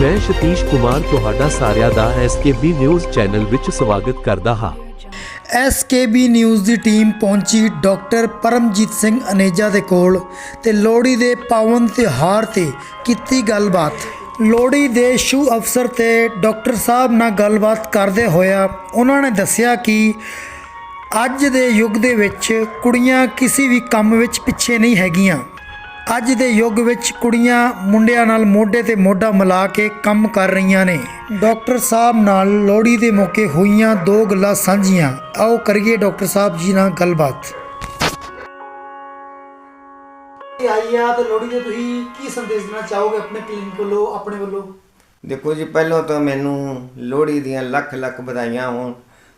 ਮੈਂ ਸਤੀਸ਼ ਕੁਮਾਰ ਤੁਹਾਡਾ ਸਾਰਿਆਂ ਦਾ ਐਸਕੇਬੀ ਨਿਊਜ਼ ਚੈਨਲ ਵਿੱਚ ਸਵਾਗਤ ਕਰਦਾ ਹਾਂ। ਐਸਕੇਬੀ ਨਿਊਜ਼ ਦੀ ਟੀਮ ਪਹੁੰਚੀ ਡਾਕਟਰ ਪਰਮਜੀਤ ਸਿੰਘ ਅਨੇਜਾ ਦੇ ਕੋਲ ਤੇ ਲੋਹੜੀ ਦੇ ਪਾਵਨ ਤਿਉਹਾਰ ਤੇ ਕੀਤੀ ਗੱਲਬਾਤ। ਲੋਹੜੀ ਦੇ ਸ਼ੁਭ ਅਵਸਰ ਤੇ ਡਾਕਟਰ ਸਾਹਿਬ ਨਾਲ ਗੱਲਬਾਤ ਕਰਦੇ ਹੋਇਆ ਉਹਨਾਂ ਨੇ ਦੱਸਿਆ ਕਿ ਅੱਜ ਦੇ ਯੁੱਗ ਦੇ ਵਿੱਚ ਕੁੜੀਆਂ ਕਿਸੇ ਵੀ ਕੰਮ ਵਿੱਚ ਪਿੱਛੇ ਨਹੀਂ ਹੈਗੀਆਂ। ਅੱਜ ਦੇ ਯੁੱਗ ਵਿੱਚ ਕੁੜੀਆਂ ਮੁੰਡਿਆਂ ਨਾਲ ਮੋਢੇ ਤੇ ਮੋਢਾ ਮਿਲਾ ਕੇ ਕੰਮ ਕਰ ਰਹੀਆਂ ਨੇ। ਡਾਕਟਰ ਸਾਹਿਬ ਨਾਲ ਲੋਹੜੀ ਦੇ ਮੌਕੇ ਹੋਈਆਂ ਦੋ ਗੱਲਾਂ ਸਾਂਝੀਆਂ। ਆਓ ਕਰੀਏ ਡਾਕਟਰ ਸਾਹਿਬ ਜੀ ਨਾਲ ਗੱਲਬਾਤ। ਆਈ ਆ ਤੇ ਲੋਹੜੀ ਦੇ ਤੁਸੀਂ ਕੀ ਸੰਦੇਸ਼ ਦੇਣਾ ਚਾਹੋਗੇ ਆਪਣੇ ਕਲੀਨਿਕ ਵੱਲੋਂ ਆਪਣੇ ਵੱਲੋਂ? ਦੇਖੋ ਜੀ ਪਹਿਲਾਂ ਤਾਂ ਮੈਨੂੰ ਲੋਹੜੀ ਦੀਆਂ ਲੱਖ ਲੱਖ ਵਧਾਈਆਂ ਹੋਣ।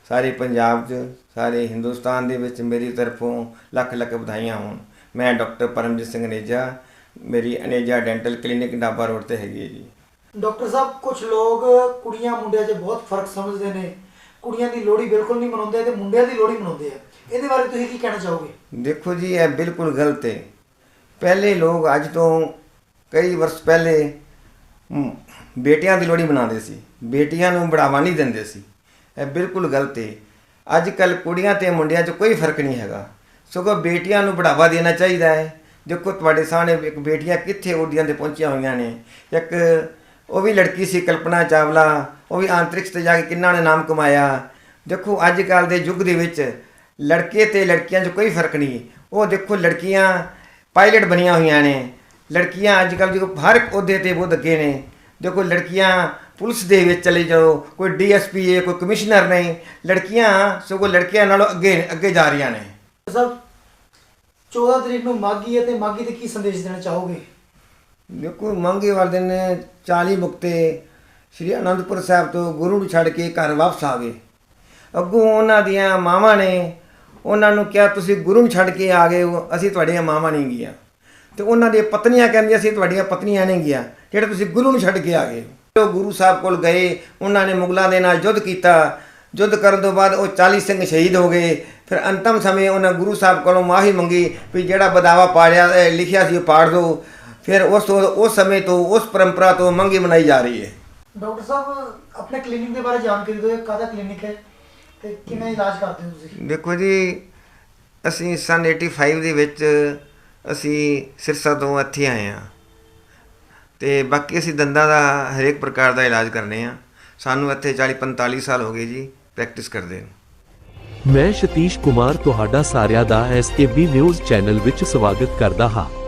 ਸਾਰੇ ਪੰਜਾਬ 'ਚ ਸਾਰੇ ਹਿੰਦੁਸਤਾਨ ਦੇ ਵਿੱਚ ਮੇਰੀ ਤਰਫੋਂ ਲੱਖ ਲੱਖ ਵਧਾਈਆਂ ਹੋਣ। ਮੈਂ ਡਾਕਟਰ ਪਰਮਜੀਤ ਸਿੰਘ ਨੇਜਾ ਮੇਰੀ Aneja dental clinic Daba road ਤੇ ਹੈਗੀ ਹੈ ਜੀ। ਡਾਕਟਰ ਸਾਹਿਬ ਕੁਝ ਲੋਕ ਕੁੜੀਆਂ ਮੁੰਡਿਆਂ 'ਚ ਬਹੁਤ ਫ਼ਰਕ ਸਮਝਦੇ ਨੇ। ਕੁੜੀਆਂ ਦੀ ਲੋਹੜੀ ਬਿਲਕੁਲ ਨਹੀਂ ਮਨਾਉਂਦੇ ਤੇ ਮੁੰਡਿਆਂ ਦੀ ਲੋਹੜੀ ਮਨਾਉਂਦੇ ਆ। ਇਹਦੇ ਬਾਰੇ ਤੁਸੀਂ ਕੀ ਕਹਿਣਾ ਚਾਹੋਗੇ? ਦੇਖੋ ਜੀ ਇਹ ਬਿਲਕੁਲ ਗਲਤ ਹੈ। ਪਹਿਲੇ ਲੋਕ ਅੱਜ ਤੋਂ ਕਈ ਵਰਸ਼ ਪਹਿਲੇ ਬੇਟੀਆਂ ਦੀ ਲੋਹੜੀ ਮਨਾਉਂਦੇ ਸੀ। ਬੇਟੀਆਂ ਨੂੰ ਬੜਾਵਾ ਨਹੀਂ ਦਿੰਦੇ ਸੀ। ਇਹ ਬਿਲਕੁਲ ਗਲਤ ਹੈ। ਅੱਜ ਕੱਲ ਕੁੜੀਆਂ ਤੇ ਮੁੰਡਿਆਂ 'ਚ ਕੋਈ ਫ਼ਰਕ ਨਹੀਂ ਹੈਗਾ। ਸਗੋਂ ਬੇਟੀਆਂ ਨੂੰ ਬੜਾਵਾ ਦੇਣਾ ਚਾਹੀਦਾ ਹੈ। ਦੇਖੋ ਤੁਹਾਡੇ ਸਾਹਮਣੇ ਇੱਕ ਬੇਟੀਆਂ ਕਿੱਥੇ ਉਹਦੀਆਂ ਤੇ ਪਹੁੰਚੀਆਂ ਹੋਈਆਂ ਨੇ। ਇੱਕ ਉਹ ਵੀ ਲੜਕੀ ਸੀ ਕਲਪਨਾ ਚਾਵਲਾ, ਉਹ ਵੀ ਅੰਤਰਿਕਸ਼ ਤੇ ਜਾ ਕੇ ਕਿੰਨਾ ਨੇ ਨਾਮ ਕਮਾਇਆ। ਦੇਖੋ ਅੱਜ ਕੱਲ ਦੇ ਯੁੱਗ ਦੇ ਵਿੱਚ ਲੜਕੇ ਤੇ ਲੜਕੀਆਂ 'ਚ ਕੋਈ ਫ਼ਰਕ ਨਹੀਂ। ਉਹ ਦੇਖੋ ਲੜਕੀਆਂ ਪਾਇਲਟ ਬਣੀਆਂ ਹੋਈਆਂ ਨੇ। ਲੜਕੀਆਂ ਅੱਜ ਕੱਲ ਜੋ ਹਰ ਇੱਕ ਅਹੁਦੇ ਤੇ ਬਹੁਤ ਅੱਗੇ ਨੇ। ਦੇਖੋ ਲੜਕੀਆਂ ਪੁਲਿਸ ਦੇ ਵਿੱਚ ਚਲੇ ਜਾਓ, ਕੋਈ ਡੀਐਸਪੀ ਹੈ ਕੋਈ ਕਮਿਸ਼ਨਰ ਨਹੀਂ ਲੜਕੀਆਂ ਸਗੋਂ ਲੜਕਿਆਂ ਨਾਲੋਂ ਅੱਗੇ ਅੱਗੇ ਜਾ ਰਹੀਆਂ ਨੇ। ਸਾਹਿਬ 14 ਤਰੀਕ ਨੂੰ ਮਾਗੀ ਹੈ ਤੇ ਮਾਗੀ ਤੇ ਕੀ ਸੰਦੇਸ਼ ਦੇਣਾ ਚਾਹੋਗੇ? ਦੇਖੋ ਮੰਗੇ ਵਾਲੇ ਦਿਨ 40 ਮੁਕਤੇ ਸ਼੍ਰੀ ਅਨੰਦਪੁਰ ਸਾਹਿਬ ਤੋਂ ਗੁਰੂ ਨੂੰ ਛੱਡ ਕੇ ਘਰ ਵਾਪਸ ਆ ਗਏ ਅੱਗੋਂ ਉਹਨਾਂ ਦੀਆਂ ਮਾਵਾਂ ਨੇ ਉਹਨਾਂ ਨੂੰ ਕਿਹਾ, ਤੁਸੀਂ ਗੁਰੂ ਨੂੰ ਛੱਡ ਕੇ ਆ ਗਏ ਹੋ, ਅਸੀਂ ਤੁਹਾਡੀਆਂ ਮਾਵਾਂ ਨਹੀਂ ਗੀਆਂ ਤੇ ਉਹਨਾਂ ਦੀਆਂ ਪਤਨੀਆਂ ਕਹਿੰਦੀਆਂ, ਅਸੀਂ ਤੁਹਾਡੀਆਂ ਪਤਨੀਆਂ ਨਹੀਂ ਗੀਆਂ ਜਿਹੜੇ ਤੁਸੀਂ ਗੁਰੂ ਨੂੰ ਛੱਡ ਕੇ ਆ ਗਏ ਉਹ ਗੁਰੂ ਸਾਹਿਬ ਕੋਲ ਗਏ, ਉਹਨਾਂ ਨੇ ਮੁਗਲਾਂ ਦੇ ਨਾਲ ਯੁੱਧ ਕੀਤਾ। ਯੁੱਧ ਕਰਨ ਤੋਂ ਬਾਅਦ ਉਹ 40 ਸਿੰਘ ਸ਼ਹੀਦ ਹੋ ਗਏ। ਫਿਰ ਅੰਤਮ ਸਮੇਂ ਉਹਨਾਂ ਗੁਰੂ ਸਾਹਿਬ ਕੋਲੋਂ ਮਾਫੀ ਮੰਗੀ ਵੀ ਜਿਹੜਾ ਬਦਾਵਾ ਪਾੜਿਆ ਲਿਖਿਆ ਸੀ ਉਹ ਪਾੜ ਦਿਓ ਫਿਰ ਉਸ ਤੋਂ ਉਸ ਸਮੇਂ ਤੋਂ ਉਸ ਪਰੰਪਰਾ ਤੋਂ ਮੰਗੀ ਮਨਾਈ ਜਾ ਰਹੀ ਹੈ। ਡਾਕਟਰ ਸਾਹਿਬ ਆਪਣੇ ਕਲੀਨਿਕ ਦੇ ਬਾਰੇ ਜਾਣਕਾਰੀ ਦਿਓ ਕਾਹਦਾ ਕਲੀਨਿਕ ਹੈ ਤੇ ਕਿਵੇਂ ਇਲਾਜ ਕਰਦੇ ਹੋ ਤੁਸੀਂ? ਦੇਖੋ ਜੀ ਅਸੀਂ ਸਨ 85 ਦੇ ਵਿੱਚ ਅਸੀਂ ਸਿਰਸਾ ਤੋਂ ਇੱਥੇ ਆਏ ਹਾਂ ਤੇ ਬਾਕੀ ਅਸੀਂ ਦੰਦਾਂ ਦਾ ਹਰੇਕ ਪ੍ਰਕਾਰ ਦਾ ਇਲਾਜ ਕਰਨੇ ਆ ਸਾਨੂੰ ਇੱਥੇ 40 45 ਸਾਲ ਹੋ ਗਏ ਜੀ ਪ੍ਰੈਕਟਿਸ ਕਰਦੇ ਨੂੰ। ਮੈਂ ਸਤੀਸ਼ ਕੁਮਾਰ ਤੁਹਾਡਾ ਸਾਰਿਆਂ ਦਾ ਐਸਕੇਬੀ ਨਿਊਜ਼ ਚੈਨਲ ਵਿੱਚ ਸਵਾਗਤ ਕਰਦਾ ਹਾਂ।